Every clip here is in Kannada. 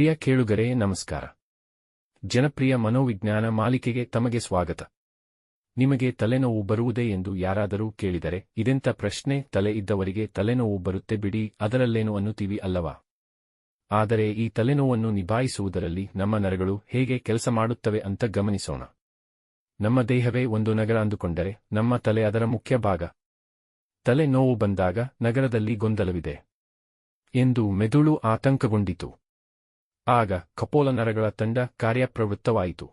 ಪ್ರಿಯ ಕೇಳುಗರೇ, ನಮಸ್ಕಾರ. ಜನಪ್ರಿಯ ಮನೋವಿಜ್ಞಾನ ಮಾಲಿಕೆಗೆ ತಮಗೆ ಸ್ವಾಗತ. ನಿಮಗೆ ತಲೆನೋವು ಬರುವುದೇ ಎಂದು ಯಾರಾದರೂ ಕೇಳಿದರೆ, ಇದೆಂಥ ಪ್ರಶ್ನೆ, ತಲೆ ಇದ್ದವರಿಗೆ ತಲೆನೋವು ಬರುತ್ತೆ ಬಿಡಿ, ಅದರಲ್ಲೇನು ಅನ್ನುತ್ತೀವಿ ಅಲ್ಲವಾ? ಆದರೆ ಈ ತಲೆನೋವನ್ನು ನಿಭಾಯಿಸುವುದರಲ್ಲಿ ನಮ್ಮ ನರಗಳು ಹೇಗೆ ಕೆಲಸ ಮಾಡುತ್ತವೆ ಅಂತ ಗಮನಿಸೋಣ. ನಮ್ಮ ದೇಹವೇ ಒಂದು ನಗರ ಅಂದುಕೊಂಡರೆ, ನಮ್ಮ ತಲೆ ಅದರ ಮುಖ್ಯ ಭಾಗ. ತಲೆ ನೋವು ಬಂದಾಗ ನಗರದಲ್ಲಿ ಗೊಂದಲವಿದೆ. ಎಂದು ಮೆದುಳು ಆತಂಕಗೊಂಡಿತು. ಆಗ ಕಪೋಲ ನರಗಳ ತಂಡ ಕಾರ್ಯಪ್ರವೃತ್ತವಾಯಿತು.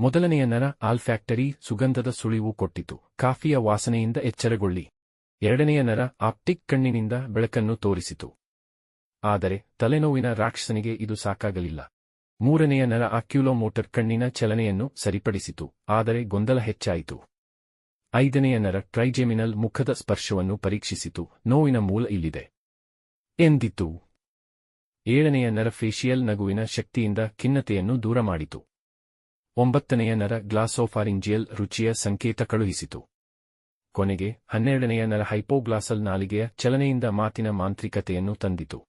ಮೊದಲನೆಯ ನರ ಆಲ್ಫ್ಯಾಕ್ಟರಿ ಸುಗಂಧದ ಸುಳಿವು ಕೊಟ್ಟಿತು. ಕಾಫಿಯ ವಾಸನೆಯಿಂದ ಎಚ್ಚರಗೊಳ್ಳಿ. ಎರಡನೆಯ ನರ ಆಪ್ಟಿಕ್ ಕಣ್ಣಿನಿಂದ ಬೆಳಕನ್ನು ತೋರಿಸಿತು. ಆದರೆ ತಲೆನೋವಿನ ರಾಕ್ಷಸನಿಗೆ ಇದು ಸಾಕಾಗಲಿಲ್ಲ. ಮೂರನೆಯ ನರ ಆಕ್ಯುಲೋಮೋಟರ್ ಕಣ್ಣಿನ ಚಲನೆಯನ್ನು ಸರಿಪಡಿಸಿತು. ಆದರೆ ಗೊಂದಲ ಹೆಚ್ಚಾಯಿತು. ಐದನೆಯ ನರ ಟ್ರೈಜೆಮಿನಲ್ ಮುಖದ ಸ್ಪರ್ಶವನ್ನು ಪರೀಕ್ಷಿಸಿತು. ನೋವಿನ ಮೂಲ ಇಲ್ಲಿದೆ. ಎಂದಿತು? ಏಳನೆಯ ನರ ಫೇಶಿಯಲ್ ನಗುವಿನ ಶಕ್ತಿಯಿಂದ ಖಿನ್ನತೆಯನ್ನು ದೂರ ಮಾಡಿತು ಒಂಬತ್ತನೆಯ ನರ ಗ್ಲಾಸೋಫಾರಿಂಜಿಯಲ್ ರುಚಿಯ ಸಂಕೇತ ಕಳುಹಿಸಿತು. ಕೊನೆಗೆ ಹನ್ನೆರಡನೆಯ ನರ ಹೈಪೋಗ್ಲಾಸಲ್ ನಾಲಿಗೆಯ ಚಲನೆಯಿಂದ ಮಾತಿನ ಮಾಂತ್ರಿಕತೆಯನ್ನು ತಂದಿತು.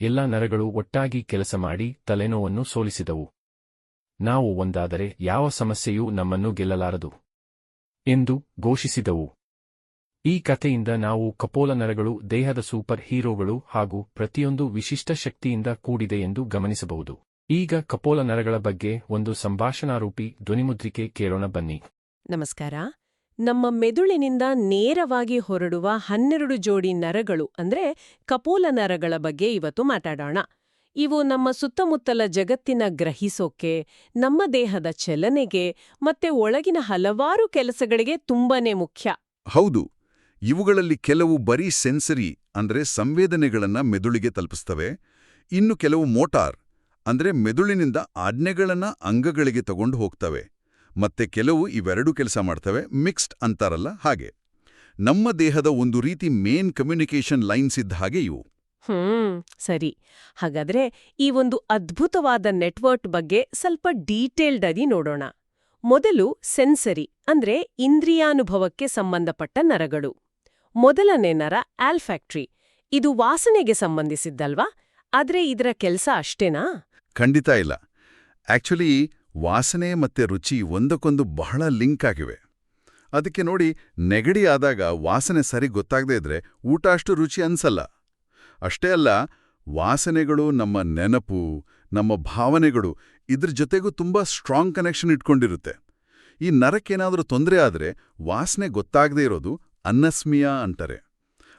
ಎಲ್ಲ ನರಗಳು ಒಟ್ಟಾಗಿ ಕೆಲಸ ಮಾಡಿ ತಲೆನೋವನ್ನು ಸೋಲಿಸಿದವು. ನಾವು ಒಂದಾದರೆ ಯಾವ ಸಮಸ್ಯೆಯೂ ನಮ್ಮನ್ನು ಗೆಲ್ಲಲಾರದು. ಎಂದು ಘೋಷಿಸಿದವು. ಈ ಕಥೆಯಿಂದ ನಾವು ಕಪೋಲ ನರಗಳು ದೇಹದ ಸೂಪರ್ ಹೀರೋಗಳು ಹಾಗೂ ಪ್ರತಿಯೊಂದು ವಿಶಿಷ್ಟ ಶಕ್ತಿಯಿಂದ ಕೂಡಿದೆ ಎಂದು ಗಮನಿಸಬಹುದು. ಈಗ ಕಪೋಲ ನರಗಳ ಬಗ್ಗೆ ಒಂದು ಸಂಭಾಷಣಾರೂಪಿ ಧ್ವನಿಮುದ್ರಿಕೆ ಕೇಳೋಣ ಬನ್ನಿ. ನಮಸ್ಕಾರ. ನಮ್ಮ ಮೆದುಳಿನಿಂದ ನೇರವಾಗಿ ಹೊರಡುವ ಹನ್ನೆರಡು ಜೋಡಿ ನರಗಳು ಅಂದ್ರೆ ಕಪೋಲ ನರಗಳ ಬಗ್ಗೆ ಇವತ್ತು ಮಾತಾಡೋಣ. ಇವು ನಮ್ಮ ಸುತ್ತಮುತ್ತಲ ಜಗತ್ತಿನ ಗ್ರಹಿಸೋಕೆ ನಮ್ಮ ದೇಹದ ಚಲನೆಗೆ ಮತ್ತೆ ಒಳಗಿನ ಹಲವಾರು ಕೆಲಸಗಳಿಗೆ ತುಂಬಾನೇ ಮುಖ್ಯ. ಹೌದು. ಇವುಗಳಲ್ಲಿ ಕೆಲವು ಬರೀ ಸೆನ್ಸರಿ, ಅಂದ್ರೆ ಸಂವೇದನೆಗಳನ್ನು ಮೆದುಳಿಗೆ ತಲುಪಿಸ್ತವೆ. ಇನ್ನು ಕೆಲವು ಮೋಟಾರ್, ಅಂದ್ರೆ ಮೆದುಳಿನಿಂದ ಆಜ್ಞೆಗಳನ್ನು ಅಂಗಗಳಿಗೆ ತಗೊಂಡು ಹೋಗ್ತವೆ. ಮತ್ತೆ ಕೆಲವು ಇವೆರಡೂ ಕೆಲಸ ಮಾಡ್ತವೆ, ಮಿಕ್ಸ್ಡ್ ಅಂತಾರಲ್ಲ ಹಾಗೆ. ನಮ್ಮ ದೇಹದ ಒಂದು ರೀತಿ ಮೇನ್ ಕಮ್ಯುನಿಕೇಷನ್ ಲೈನ್ಸ್ ಇದ್ದ ಹಾಗೆ ಇವು. ಹ್ಮ್, ಸರಿ. ಹಾಗಾದ್ರೆ ಈ ಒಂದು ಅದ್ಭುತವಾದ ನೆಟ್ವರ್ಕ್ ಬಗ್ಗೆ ಸ್ವಲ್ಪ ಡೀಟೇಲ್ಡ್ ಆಗಿ ನೋಡೋಣ. ಮೊದಲು ಸೆನ್ಸರಿ, ಅಂದ್ರೆ ಇಂದ್ರಿಯಾನುಭವಕ್ಕೆ ಸಂಬಂಧಪಟ್ಟ ನರಗಳು. ಮೊದಲನೇ ನರ ಆಲ್ಫ್ಯಾಕ್ಟ್ರಿ ಇದು ವಾಸನೆಗೆ ಸಂಬಂಧಿಸಿದ್ದಲ್ವಾ? ಆದ್ರೆ ಇದರ ಕೆಲಸ ಅಷ್ಟೇನಾ? ಖಂಡಿತ ಇಲ್ಲ. ಆಕ್ಚುಲಿ ವಾಸನೆ ಮತ್ತೆ ರುಚಿ ಒಂದಕ್ಕೊಂದು ಬಹಳ ಲಿಂಕ್ ಆಗಿವೆ. ಅದಕ್ಕೆ ನೋಡಿ, ನೆಗಡಿ ಆದಾಗ ವಾಸನೆ ಸರಿ ಗೊತ್ತಾಗದೇ ಇದ್ರೆ ಊಟ ಅಷ್ಟು ರುಚಿ ಅನ್ಸಲ್ಲ. ಅಷ್ಟೇ ಅಲ್ಲ, ವಾಸನೆಗಳು ನಮ್ಮ ನೆನಪು, ನಮ್ಮ ಭಾವನೆಗಳು ಇದ್ರ ಜೊತೆಗೂ ತುಂಬಾ ಸ್ಟ್ರಾಂಗ್ ಕನೆಕ್ಷನ್ ಇಟ್ಕೊಂಡಿರುತ್ತೆ. ಈ ನರಕ್ಕೇನಾದರೂ ತೊಂದರೆ ಆದರೆ ವಾಸನೆ ಗೊತ್ತಾಗದೇ ಇರೋದು ಅನ್ನಸ್ಮಿಯ ಅಂತಾರೆ.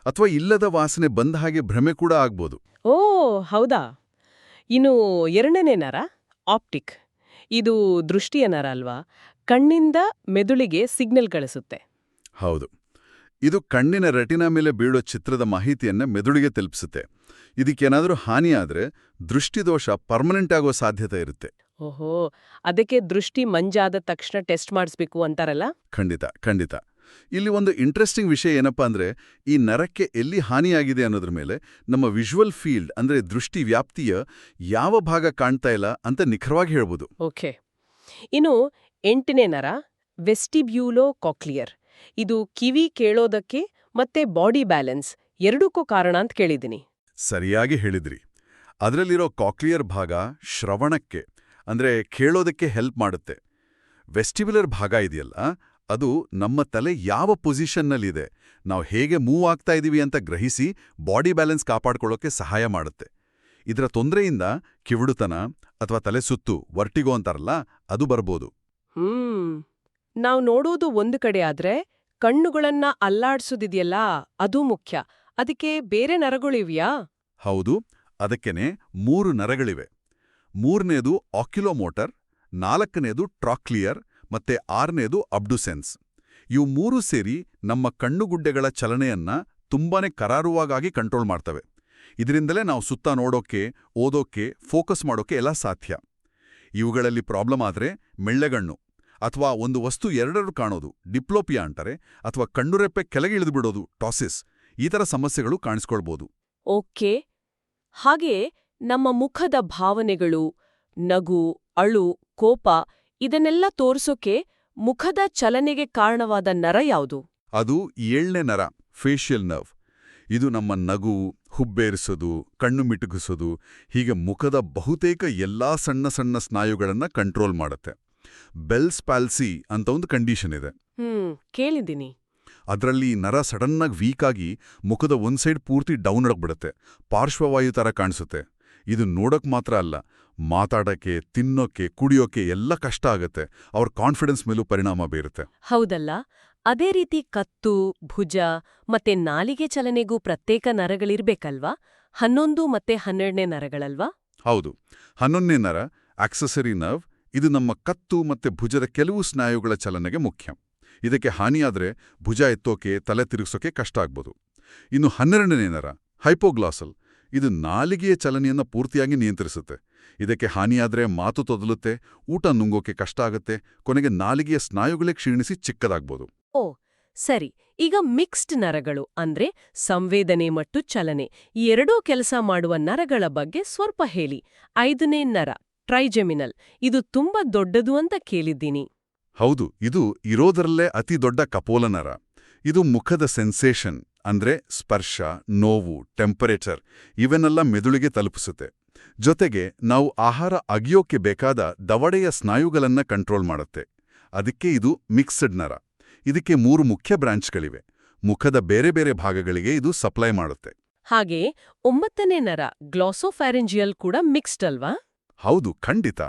ಅಥವಾ ಇಲ್ಲದ ವಾಸನೆ ಬಂದ ಹಾಗೆ ಭ್ರಮೆ ಕೂಡ ಆಗ್ಬೋದು. ಓ ಹೌದಾ? ಇನ್ನು ಎರಡನೇ ನರ ಆಪ್ಟಿಕ್. ಇದು ದೃಷ್ಟಿಯ ನರ ಅಲ್ವಾ? ಕಣ್ಣಿಂದ ಮೆದುಳಿಗೆ ಸಿಗ್ನಲ್ ಕಳಿಸುತ್ತೆ. ಹೌದು. ಇದು ಕಣ್ಣಿನ ರೆಟಿನಾ ಮೇಲೆ ಬೀಳೋ ಚಿತ್ರದ ಮಾಹಿತಿಯನ್ನ ಮೆದುಳಿಗೆ ತಲುಪಿಸುತ್ತೆ. ಇದಕ್ಕೇನಾದರೂ ಹಾನಿಯಾದರೆ ದೃಷ್ಟಿದೋಷ ಪರ್ಮನೆಂಟ್ ಆಗೋ ಸಾಧ್ಯತೆ ಇರುತ್ತೆ. ಓಹೋ ಅದಕ್ಕೆ ದೃಷ್ಟಿ ಮಂಜಾದ ತಕ್ಷಣ ಟೆಸ್ಟ್ ಮಾಡಿಸ್ಬೇಕು ಅಂತಾರಲ್ಲ? ಖಂಡಿತ ಖಂಡಿತ. ಇಲ್ಲಿ ಒಂದು ಇಂಟ್ರೆಸ್ಟಿಂಗ್ ವಿಷಯ ಏನಪ್ಪಾ ಅಂದರೆ ಈ ನರಕ್ಕೆ ಎಲ್ಲಿ ಹಾನಿಯಾಗಿದೆ ಅನ್ನೋದ್ರ ಮೇಲೆ ನಮ್ಮ ವಿಜುವಲ್ ಫೀಲ್ಡ್ ಅಂದ್ರೆ ದೃಷ್ಟಿ ವ್ಯಾಪ್ತಿಯ ಯಾವ ಭಾಗ ಕಾಣ್ತಾ ಇಲ್ಲ ಅಂತ ನಿಖರವಾಗಿ ಹೇಳ್ಬೋದು. ಓಕೆ. ಇನ್ನು ಎಂಟನೇ ನರ ವೆಸ್ಟಿಬ್ಯೂಲೋ ಕಾಕ್ಲಿಯರ್ ಇದು ಕಿವಿ ಕೇಳೋದಕ್ಕೆ ಮತ್ತೆ ಬಾಡಿ ಬ್ಯಾಲೆನ್ಸ್ ಎರಡಕ್ಕೂ ಕಾರಣ ಅಂತ ಕೇಳಿದ್ದೀನಿ. ಸರಿಯಾಗಿ ಹೇಳಿದ್ರಿ. ಅದರಲ್ಲಿರೋ ಕಾಕ್ಲಿಯರ್ ಭಾಗ ಶ್ರವಣಕ್ಕೆ ಅಂದ್ರೆ ಕೇಳೋದಕ್ಕೆ ಹೆಲ್ಪ್ ಮಾಡುತ್ತೆ. ವೆಸ್ಟಿಬ್ಯುಲರ್ ಭಾಗ ಇದೆಯಲ್ಲ ಅದು ನಮ್ಮ ತಲೆ ಯಾವ ಪೊಸಿಷನ್ನಲ್ಲಿದೆ ನಾವು ಹೇಗೆ ಮೂವ್ ಆಗ್ತಾ ಇದ್ದೀವಿ ಅಂತ ಗ್ರಹಿಸಿ ಬಾಡಿ ಬ್ಯಾಲೆನ್ಸ್ ಕಾಪಾಡ್ಕೊಳ್ಳೋಕೆ ಸಹಾಯ ಮಾಡುತ್ತೆ. ಇದರ ತೊಂದರೆಯಿಂದ ಕಿವುಡುತನ ಅಥವಾ ತಲೆ ಸುತ್ತು ವರ್ಟಿಗೋ ಅಂತಾರಲ್ಲ ಅದು ಬರ್ಬೋದು. ಹ್ಮ್ ನಾವು ನೋಡೋದು ಒಂದು ಕಡೆ ಆದ್ರೆ ಕಣ್ಣುಗಳನ್ನ ಅಲ್ಲಾಡಿಸೋದಿದೆಯಲ್ಲ ಅದು ಮುಖ್ಯ. ಅದಕ್ಕೆ ಬೇರೆ ನರಗಳಿವ್ಯಾ ಹೌದು ಅದಕ್ಕೆನೆ ಮೂರು ನರಗಳಿವೆ. ಮೂರನೇದು ಆಕ್ಯುಲೋಮೋಟರ್ ನಾಲ್ಕನೇದು ಟ್ರಾಕ್ಲಿಯರ್ ಮತ್ತೆ ಆರನೇದು ಅಬ್ಡುಸೆನ್ಸ್. ಇವು ಮೂರೂ ಸೇರಿ ನಮ್ಮ ಕಣ್ಣುಗುಡ್ಡೆಗಳ ಚಲನೆಯನ್ನ ತುಂಬಾನೇ ಕರಾರುವಾಗಾಗಿ ಕಂಟ್ರೋಲ್ ಮಾಡ್ತವೆ. ಇದರಿಂದಲೇ ನಾವು ಸುತ್ತ ನೋಡೋಕೆ, ಓದೋಕೆ, ಫೋಕಸ್ ಮಾಡೋಕೆ ಎಲ್ಲ ಸಾಧ್ಯ. ಇವುಗಳಲ್ಲಿ ಪ್ರಾಬ್ಲಮ್ ಆದ್ರೆ ಮೆಳ್ಳೆಗಣ್ಣು, ಅಥವಾ ಒಂದು ವಸ್ತು ಎರಡರೂ ಕಾಣೋದು, ಡಿಪ್ಲೋಪಿಯಾ ಅಂತಾರೆ, ಅಥವಾ ಕಣ್ಣುರೆಪ್ಪೆ ಕೆಳಗೆ ಇಳಿದುಬಿಡೋದು ಟಾಸಿಸ್, ಈ ಥರ ಸಮಸ್ಯೆಗಳು ಕಾಣಿಸ್ಕೊಳ್ಬೋದು. ಓಕೆ. ಹಾಗೆ ನಮ್ಮ ಮುಖದ ಭಾವನೆಗಳು, ನಗು, ಅಳು, ಕೋಪ ಇದನ್ನೆಲ್ಲ ತೋರ್ಸೋಕೆ ಮುಖದ ಚಲನೆಗೆ ಕಾರಣವಾದ ನರ ಯಾವುದು? ಅದು ಏಳ್ನೇ ನರ ಫೇಶಿಯಲ್ ನರ್ವ್ ಇದು ನಮ್ಮ ನಗು ಹುಬ್ಬೇರಿಸೋದು ಕಣ್ಣು ಮಿಟುಕಿಸೋದು ಹೀಗೆ ಮುಖದ ಬಹುತೇಕ ಎಲ್ಲಾ ಸಣ್ಣ ಸಣ್ಣ ಸ್ನಾಯುಗಳನ್ನ ಕಂಟ್ರೋಲ್ ಮಾಡುತ್ತೆ. ಬೆಲ್ಸ್ ಪ್ಯಾಲ್ಸಿ ಅಂತ ಒಂದು ಕಂಡೀಷನ್ ಇದೆ. ಹ್ಮ್ ಕೇಳಿದ್ದೀನಿ. ಅದರಲ್ಲಿ ನರ ಸಡನ್ನಾಗಿ ವೀಕ್ ಆಗಿ ಮುಖದ ಒಂದ್ ಸೈಡ್ ಪೂರ್ತಿ ಡೌನ್ ಆಗಿಬಿಡುತ್ತೆ ಪಾರ್ಶ್ವವಾಯು ಥರ ಕಾಣಿಸುತ್ತೆ. ಇದು ನೋಡಕ್ ಮಾತ್ರ ಅಲ್ಲ ಮಾತಾಡಕ್ಕೆ ತಿನ್ನೋಕೆ ಕುಡಿಯೋಕೆ ಎಲ್ಲ ಕಷ್ಟ ಆಗುತ್ತೆ. ಅವ್ರ ಕಾನ್ಫಿಡೆನ್ಸ್ ಮೇಲೂ ಪರಿಣಾಮ ಬೀರುತ್ತೆ. ಹೌದಲ್ಲ? ಅದೇ ರೀತಿ ಕತ್ತು ಭುಜ ಮತ್ತೆ ನಾಲಿಗೆ ಚಲನೆಗೂ ಪ್ರತ್ಯೇಕ ನರಗಳಿರ್ಬೇಕಲ್ವಾ? ಹನ್ನೊಂದು ಮತ್ತೆ ಹನ್ನೆರಡನೇ ನರಗಳಲ್ವಾ? ಹೌದು. ಹನ್ನೊಂದನೇ ನರ ಆಕ್ಸೆಸರಿ ನರ್ವ್ ಇದು ನಮ್ಮ ಕತ್ತು ಮತ್ತೆ ಭುಜದ ಕೆಲವು ಸ್ನಾಯುಗಳ ಚಲನೆಗೆ ಮುಖ್ಯ. ಇದಕ್ಕೆ ಹಾನಿಯಾದರೆ ಭುಜ ಎತ್ತೋಕೆ ತಲೆ ತಿರುಗಿಸೋಕೆ ಕಷ್ಟ ಆಗ್ಬೋದು. ಇನ್ನು ಹನ್ನೆರಡನೇ ನರ ಹೈಪೋಗ್ಲಾಸಲ್ ಇದು ನಾಲಿಗೆಯ ಚಲನೆಯನ್ನ ಪೂರ್ತಿಯಾಗಿ ನಿಯಂತ್ರಿಸುತ್ತೆ. ಇದಕ್ಕೆ ಹಾನಿಯಾದರೆ ಮಾತು ತೊದಲುತ್ತೆ ಊಟ ನುಂಗೋಕೆ ಕಷ್ಟ ಆಗುತ್ತೆ ಕೊನೆಗೆ ನಾಲಿಗೆಯ ಸ್ನಾಯುಗಳೇ ಕ್ಷೀಣಿಸಿ ಚಿಕ್ಕದಾಗ್ಬೋದು. ಓ ಸರಿ. ಈಗ ಮಿಕ್ಸ್ಡ್ ನರಗಳು ಅಂದ್ರೆ ಸಂವೇದನೆ ಮತ್ತು ಚಲನೆ ಎರಡೂ ಕೆಲಸ ಮಾಡುವ ನರಗಳ ಬಗ್ಗೆ ಸ್ವಲ್ಪ ಹೇಳಿ. ಐದನೇ ನರ ಟ್ರೈಜೆಮಿನಲ್ ಇದು ತುಂಬಾ ದೊಡ್ಡದು ಅಂತ ಕೇಳಿದ್ದೀನಿ. ಹೌದು ಇದು ಇರೋದರಲ್ಲೇ ಅತಿ ದೊಡ್ಡ ಕಪೋಲ ನರ ಇದು ಮುಖದ ಸೆನ್ಸೇಷನ್. ಅಂದ್ರೆ ಸ್ಪರ್ಶ ನೋವು ಟೆಂಪರೇಚರ್ ಇವೆನ್ನೆಲ್ಲ ಮೆದುಳಿಗೆ ತಲುಪಿಸುತ್ತೆ. ಜೊತೆಗೆ ನಾವು ಆಹಾರ ಅಗಿಯೋಕ್ಕೆ ಬೇಕಾದ ದವಡೆಯ ಸ್ನಾಯುಗಳನ್ನು ಕಂಟ್ರೋಲ್ ಮಾಡುತ್ತೆ. ಅದಕ್ಕೆ ಇದು ಮಿಕ್ಸ್ಡ್ ನರ. ಇದಕ್ಕೆ ಮೂರು ಮುಖ್ಯ ಬ್ರಾಂಚ್ಗಳಿವೆ. ಮುಖದ ಬೇರೆ ಬೇರೆ ಭಾಗಗಳಿಗೆ ಇದು ಸಪ್ಲೈ ಮಾಡುತ್ತೆ. ಹಾಗೆ ಒಂಬತ್ತನೇ ನರ ಗ್ಲಾಸೋಫ್ಯಾರೆಂಜಿಯಲ್ ಕೂಡ ಮಿಕ್ಸ್ಡ್ ಅಲ್ವಾ? ಹೌದು ಖಂಡಿತ.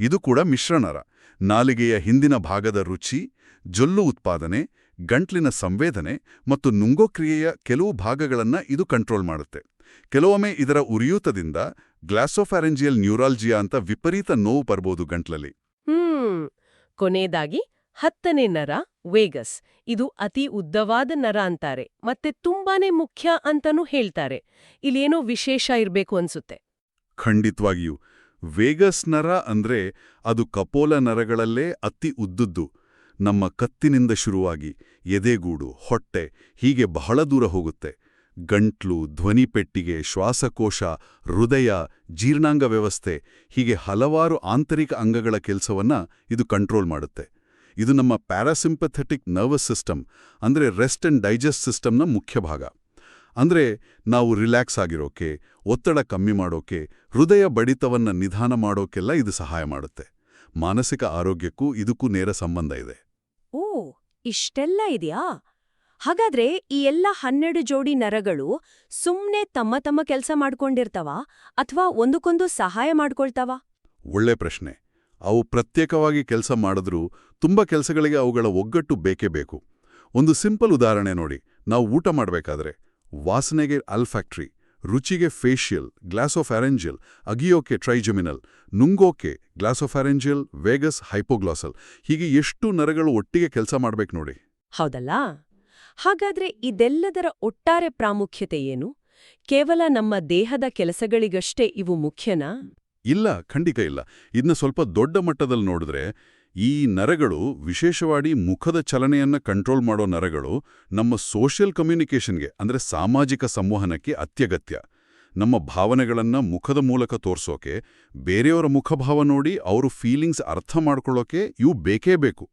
ಇದು ಕೂಡ ಮಿಶ್ರನರ ನಾಲಿಗೆಯ ಹಿಂದಿನ ಭಾಗದ ರುಚಿ ಜೊಲ್ಲು ಉತ್ಪಾದನೆ ಗಂಟ್ಲಿನ ಸಂವೇದನೆ ಮತ್ತು ನುಂಗೋಕ್ರಿಯೆಯ ಕೆಲವು ಭಾಗಗಳನ್ನು ಇದು ಕಂಟ್ರೋಲ್ ಮಾಡುತ್ತೆ. ಕೆಲವೊಮ್ಮೆ ಇದರ ಉರಿಯೂತದಿಂದ ಗ್ಲಾಸೋಫ್ಯಾರೆಂಜಿಯಲ್ ನ್ಯೂರಾಲ್ಜಿಯಾ ಅಂತ ವಿಪರೀತ ನೋವು ಬರ್ಬೋದು ಗಂಟ್ಲಲ್ಲಿ. ಹ್ಮ್ ಕೊನೆಯದಾಗಿ ಹತ್ತನೇ ನರ ವೇಗಸ್. ಇದು ಅತಿ ಉದ್ದವಾದ ನರ ಅಂತಾರೆ ಮತ್ತೆ ತುಂಬಾನೇ ಮುಖ್ಯ ಅಂತಾನೂ ಹೇಳ್ತಾರೆ. ಇಲ್ಲೇನೋ ವಿಶೇಷ ಇರಬೇಕು ಅನ್ಸುತ್ತೆ. ಖಂಡಿತವಾಗಿಯೂ. ವೇಗಸ್ ನರ ಅಂದ್ರೆ ಅದು ಕಪೋಲ ನರಗಳಲ್ಲೇ ಅತಿ ಉದ್ದುದ್ದು. ನಮ್ಮ ಕತ್ತಿನಿಂದ ಶುರುವಾಗಿ. ಎದೆಗೂಡು, ಹೊಟ್ಟೆ ಹೀಗೆ ಬಹಳ ದೂರ ಹೋಗುತ್ತೆ. ಗಂಟ್ಲು ಧ್ವನಿಪೆಟ್ಟಿಗೆ ಶ್ವಾಸಕೋಶ, ಹೃದಯ, ಜೀರ್ಣಾಂಗ ವ್ಯವಸ್ಥೆ ಹೀಗೆ ಹಲವಾರು ಆಂತರಿಕ ಅಂಗಗಳ ಕೆಲಸವನ್ನ ಇದು ಕಂಟ್ರೋಲ್ ಮಾಡುತ್ತೆ. ಇದು ನಮ್ಮ ಪ್ಯಾರಾಸಿಂಪಥೆಟಿಕ್ ನರ್ವಸ್ ಸಿಸ್ಟಮ್, ಅಂದ್ರೆ ರೆಸ್ಟ್ ಅಂಡ್ ಡೈಜೆಸ್ಟ್ ಸಿಸ್ಟಮ್ನ ಮುಖ್ಯ ಭಾಗ. ಅಂದ್ರೆ ನಾವು ರಿಲ್ಯಾಕ್ಸ್ ಆಗಿರೋಕೆ, ಒತ್ತಡ ಕಮ್ಮಿ ಮಾಡೋಕೆ, ಹೃದಯ ಬಡಿತವನ್ನ ನಿಧಾನ ಮಾಡೋಕೆಲ್ಲ ಇದು ಸಹಾಯ ಮಾಡುತ್ತೆ. ಮಾನಸಿಕ ಆರೋಗ್ಯಕ್ಕೂ ಇದಕ್ಕೂ ನೇರ ಸಂಬಂಧ ಇದೆ. ಇಷ್ಟೆಲ್ಲ ಇದೆಯಾ? ಹಾಗಾದ್ರೆ ಈ ಎಲ್ಲ ಹನ್ನೆರಡು ಜೋಡಿ ನರಗಳು ಸುಮ್ನೆ ತಮ್ಮ ತಮ್ಮ ಕೆಲಸ ಮಾಡ್ಕೊಂಡಿರ್ತಾವ ಅಥವಾ ಒಂದಕ್ಕೊಂದು ಸಹಾಯ ಮಾಡ್ಕೊಳ್ತಾವ? ಒಳ್ಳೆ ಪ್ರಶ್ನೆ. ಅವು ಪ್ರತ್ಯೇಕವಾಗಿ ಕೆಲಸ ಮಾಡಿದ್ರೂ ತುಂಬ ಕೆಲಸಗಳಿಗೆ ಅವುಗಳ ಒಗ್ಗಟ್ಟು ಬೇಕೇ ಬೇಕು. ಒಂದು ಸಿಂಪಲ್ ಉದಾಹರಣೆ ನೋಡಿ. ನಾವು ಊಟ ಮಾಡಬೇಕಾದ್ರೆ ವಾಸನೆಗೆ ಅಲ್ಫ್ಯಾಕ್ಟ್ರಿ ರುಚಿಗೆ ಫೇಶಿಯಲ್ ಗ್ಲಾಸೋಫ್ಯಾರೆಂಜಿಯಲ್ ಅಗಿಯೋಕೆ ಟ್ರೈಜಮಿನಲ್ ನುಂಗೋಕೆ ಗ್ಲಾಸೋಫ್ಯಾರೆಂಜಿಯಲ್ ವೇಗಸ್ ಹೈಪೋಗ್ಲಾಸಲ್ ಹೀಗೆ ಎಷ್ಟು ನರಗಳು ಒಟ್ಟಿಗೆ ಕೆಲಸ ಮಾಡಬೇಕು ನೋಡಿ. ಹೌದಲ್ಲ? ಹಾಗಾದ್ರೆ ಇದೆಲ್ಲದರ ಒಟ್ಟಾರೆ ಪ್ರಾಮುಖ್ಯತೆ ಏನು? ಕೇವಲ ನಮ್ಮ ದೇಹದ ಕೆಲಸಗಳಿಗಷ್ಟೇ ಇವು ಮುಖ್ಯನಾ? ಇಲ್ಲ ಖಂಡಿತ ಇಲ್ಲ. ಇದನ್ನ ಸ್ವಲ್ಪ ದೊಡ್ಡ ಮಟ್ಟದಲ್ಲಿ ನೋಡಿದ್ರೆ ಈ ನರಗಳು ವಿಶೇಷವಾಗಿ ಮುಖದ ಚಲನೆಯನ್ನ ಕಂಟ್ರೋಲ್ ಮಾಡೋ ನರಗಳು ನಮ್ಮ ಸೋಷಿಯಲ್ ಕಮ್ಯುನಿಕೇಷನ್ಗೆ ಅಂದ್ರೆ ಸಾಮಾಜಿಕ ಸಂವಹನಕ್ಕೆ ಅತ್ಯಗತ್ಯ. ನಮ್ಮ ಭಾವನೆಗಳನ್ನು ಮುಖದ ಮೂಲಕ ತೋರಿಸೋಕೆ, ಬೇರೆಯವರ ಮುಖಭಾವ ನೋಡಿ ಅವರು ಫೀಲಿಂಗ್ಸ್ ಅರ್ಥ ಮಾಡ್ಕೊಳ್ಳೋಕೆ ಇವು ಬೇಕೇ ಬೇಕು.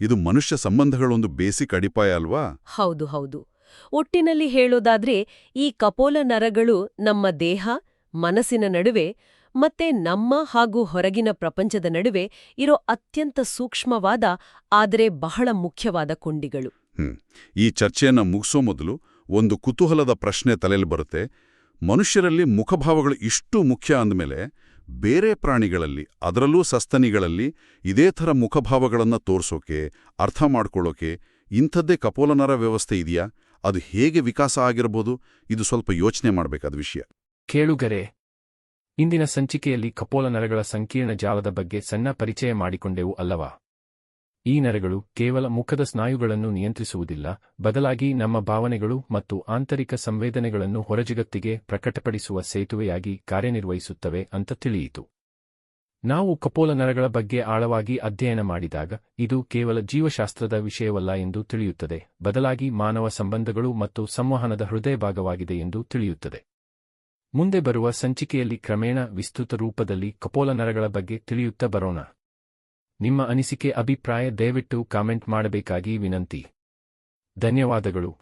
ಇದು ಮನುಷ್ಯ ಸಂಬಂಧಗಳೊಂದು ಬೇಸಿಕ್ ಅಡಿಪಾಯ ಅಲ್ವಾ? ಹೌದು ಹೌದು. ಒಟ್ಟಿನಲ್ಲಿ ಹೇಳೋದಾದ್ರೆ ಈ ಕಪೋಲ ನರಗಳು ನಮ್ಮ ದೇಹ, ಮನಸ್ಸಿನ ನಡುವೆ ಮತ್ತೆ ನಮ್ಮ ಹಾಗೂ ಹೊರಗಿನ ಪ್ರಪಂಚದ ನಡುವೆ ಇರೋ ಅತ್ಯಂತ ಸೂಕ್ಷ್ಮವಾದ ಆದರೆ ಬಹಳ ಮುಖ್ಯವಾದ ಕೊಂಡಿಗಳು. ಹ್ಮ್. ಈ ಚರ್ಚೆಯನ್ನು ಮುಗಿಸೋ ಮೊದಲು ಒಂದು ಕುತೂಹಲದ ಪ್ರಶ್ನೆ ತಲೆಯಲ್ಲಿ ಬರುತ್ತೆ. ಮನುಷ್ಯರಲ್ಲಿ ಮುಖಭಾವಗಳು ಇಷ್ಟು ಮುಖ್ಯ ಅಂದಮೇಲೆ ಬೇರೆ ಪ್ರಾಣಿಗಳಲ್ಲಿ ಅದರಲ್ಲೂ ಸಸ್ತನಿಗಳಲ್ಲಿ ಇದೇ ಥರ ಮುಖಭಾವಗಳನ್ನು ತೋರಿಸೋಕೆ ಅರ್ಥ ಮಾಡ್ಕೊಳ್ಳೋಕೆ ಇಂಥದ್ದೇ ಕಪೋಲನರ ವ್ಯವಸ್ಥೆ ಇದೆಯಾ? ಅದು ಹೇಗೆ ವಿಕಾಸ ಆಗಿರಬಹುದು ಇದು ಸ್ವಲ್ಪ ಯೋಚನೆ ಮಾಡಬೇಕಾದ ವಿಷಯ. ಕೇಳುಗರೆ ಇಂದಿನ ಸಂಚಿಕೆಯಲ್ಲಿ ಕಪೋಲ ನರಗಳ ಸಂಕೀರ್ಣ ಜಾಲದ ಬಗ್ಗೆ ಸಣ್ಣ ಪರಿಚಯ ಮಾಡಿಕೊಂಡೆವು ಅಲ್ಲವಾ? ಈ ನರಗಳು ಕೇವಲ ಮುಖದ ಸ್ನಾಯುಗಳನ್ನು ನಿಯಂತ್ರಿಸುವುದಿಲ್ಲ, ಬದಲಾಗಿ ನಮ್ಮ ಭಾವನೆಗಳು ಮತ್ತು ಆಂತರಿಕ ಸಂವೇದನೆಗಳನ್ನು ಹೊರಜಗತ್ತಿಗೆ ಪ್ರಕಟಪಡಿಸುವ ಸೇತುವೆಯಾಗಿ ಕಾರ್ಯನಿರ್ವಹಿಸುತ್ತವೆ ಅಂತ ತಿಳಿಯಿತು. ನಾವು ಕಪೋಲ ನರಗಳ ಬಗ್ಗೆ ಆಳವಾಗಿ ಅಧ್ಯಯನ ಮಾಡಿದಾಗ, ಇದು ಕೇವಲ ಜೀವಶಾಸ್ತ್ರದ ವಿಷಯವಲ್ಲ ಎಂದು ತಿಳಿಯುತ್ತದೆ, ಬದಲಾಗಿ ಮಾನವ ಸಂಬಂಧಗಳು ಮತ್ತು ಸಂವಹನದ ಹೃದಯ ಭಾಗವಾಗಿದೆ ಎಂದು ತಿಳಿಯುತ್ತದೆ. ಮುಂದೆ ಬರುವ ಸಂಚಿಕೆಯಲ್ಲಿ ಕ್ರಮೇಣ ವಿಸ್ತೃತ ರೂಪದಲ್ಲಿ ಕಪೋಲ ನರಗಳ ಬಗ್ಗೆ ತಿಳಿಯುತ್ತಾ ಬರೋಣ. ನಿಮ್ಮ ಅನಿಸಿಕೆ, ಅಭಿಪ್ರಾಯ ದಯವಿಟ್ಟು ಕಾಮೆಂಟ್ ಮಾಡಬೇಕಾಗಿ ವಿನಂತಿ. ಧನ್ಯವಾದಗಳು.